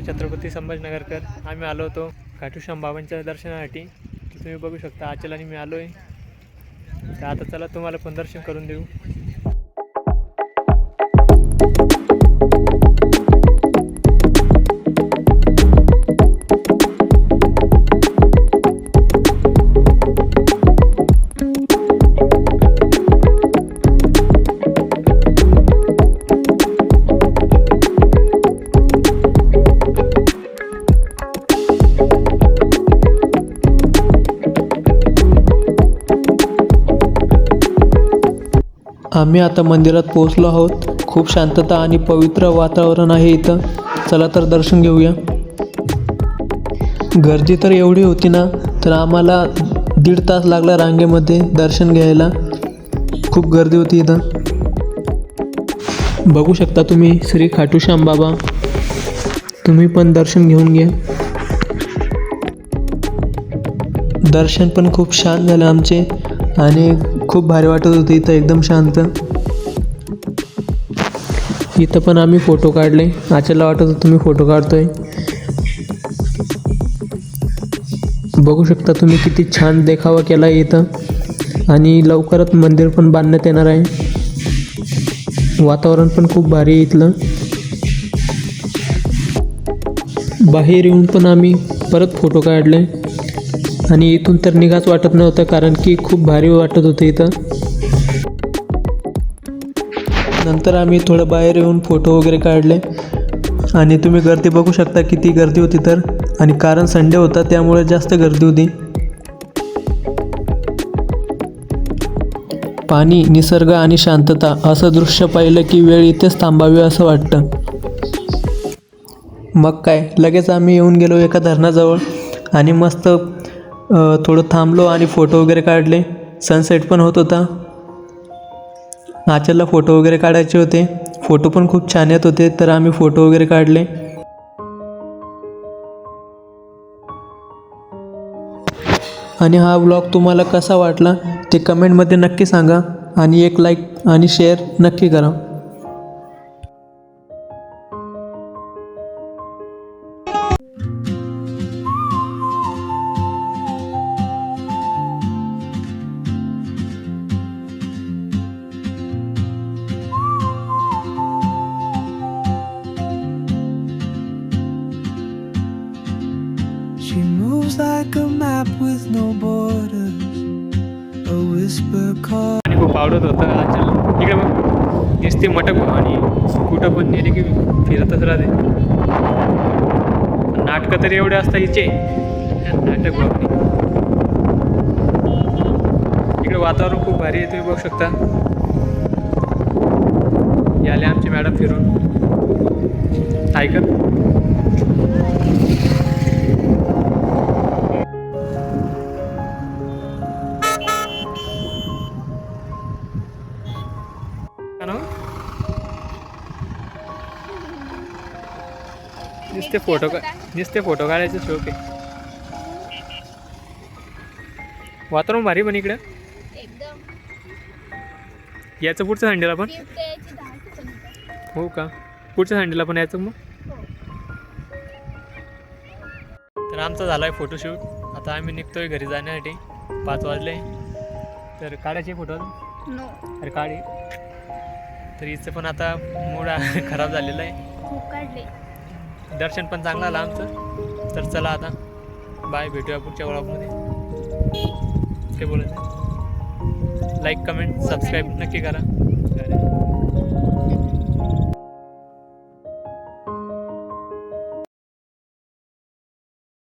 छत्रपती संभाजीनगरकर? आम्ही आलो होतो खाटूश्याम बाबांच्या दर्शनासाठी. तुम्ही बघू शकता आचल आणि मी आलो आहे तर आता चला तुम्हाला पण दर्शन करून देऊ. आम्ही आता मंदिरात पोहोचलो आहोत. खूप शांतता आणि पवित्र वातावरण आहे इथं. चला तर दर्शन घेऊया. गर्दी तर एवढी होती ना तर आम्हाला दीड तास लागला रांगेमध्ये दर्शन घ्यायला. खूप गर्दी होती इथं. बघू शकता तुम्ही श्री खाटूश्याम बाबा. तुम्ही पण दर्शन घेऊन घ्या. दर्शन पण खूप छान झालं आमचे. आणि खूप भारी वाटत होते इथं एकदम शांत. इथं पण आम्ही फोटो काढले. आचला वाटत होतं तुम्ही फोटो काढतोय. बघू शकता तुम्ही किती छान देखावा केला आहे इथं. आणि लवकरच मंदिर पण बांधण्यात येणार आहे. वातावरण पण खूप भारी आहे इथलं. बाहेर येऊन पण आम्ही परत फोटो काढले. आणि इथून तर निघाच वाटत नव्हतं कारण की खूप भारी वाटत होतं इथं. नंतर आम्ही थोडं बाहेर येऊन फोटो वगैरे काढले. आणि तुम्ही गर्दी बघू शकता किती गर्दी होती तर. आणि कारण संडे होता त्यामुळे जास्त गर्दी होती. पाणी निसर्ग आणि शांतता असं दृश्य पाहिलं की वेळ इथेच थांबावी असं वाटतं. मग काय लगेच आम्ही येऊन गेलो एका धरणाजवळ. आणि मस्त थोडं थांबलो आणि फोटो वगैरे काढले. सनसेट पण होत होता. नाचरला फोटो वगैरे काढायचे होते. फोटो पण खूप छान येत होते तर आम्ही फोटो वगैरे काढले. आणि हा ब्लॉग तुम्हाला कसा वाटला ते कमेंटमध्ये नक्की सांगा. आणि एक लाईक आणि शेअर नक्की करा. Map with no borders, a whisper call. आणि खूप आवडत होतं. आचल इकडे मग. नुसते मटक आणि कुठं पण नेले की फिरतच राहते. नाटकं तरी एवढे असतात हिचे. नाटक बापरे. इकडे वातावरण खूप भारी आहे तुम्ही बघू शकता. याले आमचे मॅडम फिरून. ऐकत नुसते फोटो का नुसते फोटो काढायचे शोक आहे वातावरण भारी पण इकडं. याचं पुढच्या संडेला पण? हो का? पुढच्या संडेला पण यायचं मग? तर आमचा झाला आहे फोटोशूट आता आम्ही निघतोय घरी जाण्यासाठी. पाच वाजले. तर काढायचे फोटो नो अरे काढे तर हिचं पण आता मूड खराब झालेला आहे. खूप काढले. दर्शन पण चांगलं आलं आमचं. तर चला आता. बाय भेटूया पुढच्या व्लॉगमध्ये काय बोलायचं लाईक कमेंट सबस्क्राईब नक्की करा.